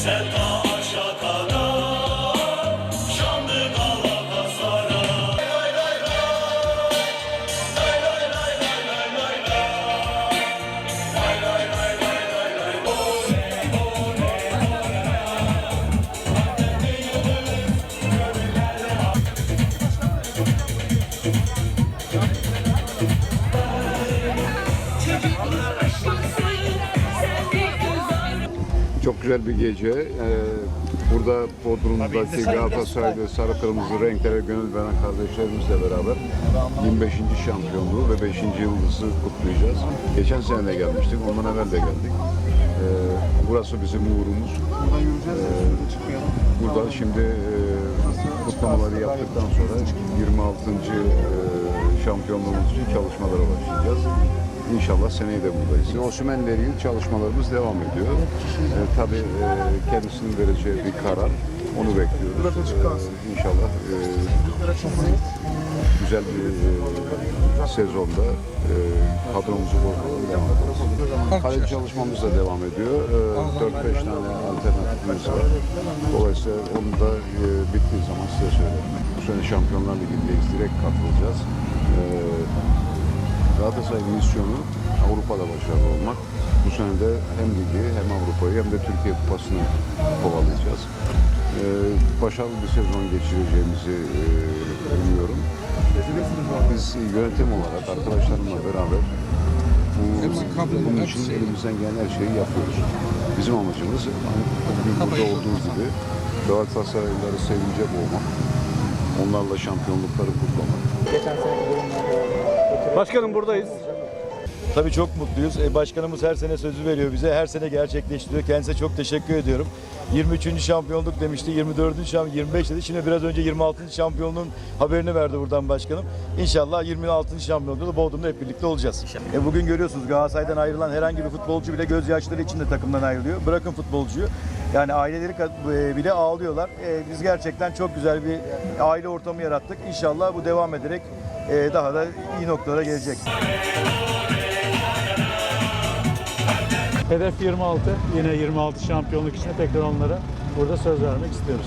Santa. Çok güzel bir gece. Ee, burada Bodrum'daki Galatasaray'da sarı kırmızı renklere gönül veren kardeşlerimizle beraber 25. şampiyonluğu ve 5. yıldızı kutlayacağız. Geçen sene de gelmiştik, ondan evvel de geldik. Ee, burası bizim. Şurada çıkmayalım. Burada şimdi e, kutlamaları yaptıktan sonra 26. e, şampiyonluğumuz için çalışmalara başlayacağız. İnşallah seneye de buradayız. Osimhen'le ilgili çalışmalarımız devam ediyor. E, tabii e, kendisinin vereceği bir karar. Onu bekliyoruz. E, inşallah e, güzel bir e, sezonda e, kadromuzu bozmadan devam. Kaleci çalışmamız da devam ediyor. E, 4-5 tane alternatifimiz var. Dolayısıyla onu da e, bittiği zaman size söylerim. Bu sene Şampiyonlar Ligi'ndeyiz. Direkt katılacağız. E, Galatasaray'ın misyonu Avrupa'da başarılı olmak. Bu sene de hem Ligi hem Avrupa'yı hem de Türkiye Kupası'nı kovalayacağız. E, başarılı bir sezon geçireceğimizi e, umuyorum. Biz yönetim olarak arkadaşlarımla beraber bu, bunun için elimizden gelen her şeyi yapıyoruz. Bizim amacımız bugün burada olduğu gibi Galatasaraylıları sevince boğmak, onlarla şampiyonlukları kutlamak. Başkanım buradayız. Tabii çok mutluyuz. E, başkanımız her sene sözü veriyor bize. Her sene gerçekleştiriyor. Kendisine çok teşekkür ediyorum. 23. şampiyonluk demişti. 24. şampiyon 25 dedi. Şimdi biraz önce 26. şampiyonluğun haberini verdi buradan başkanım. İnşallah 26. şampiyonluğunda da Bodrum'da hep birlikte olacağız. E, bugün görüyorsunuz Galatasaray'dan ayrılan herhangi bir futbolcu bile gözyaşları içinde takımdan ayrılıyor. Bırakın futbolcuyu. Yani aileleri e, bile ağlıyorlar. E, biz gerçekten çok güzel bir aile ortamı yarattık. İnşallah bu devam ederek daha da iyi noktalara gelecek. Hedef 26. Yine 26 şampiyonluk için tekrar onlara burada söz vermek istiyoruz.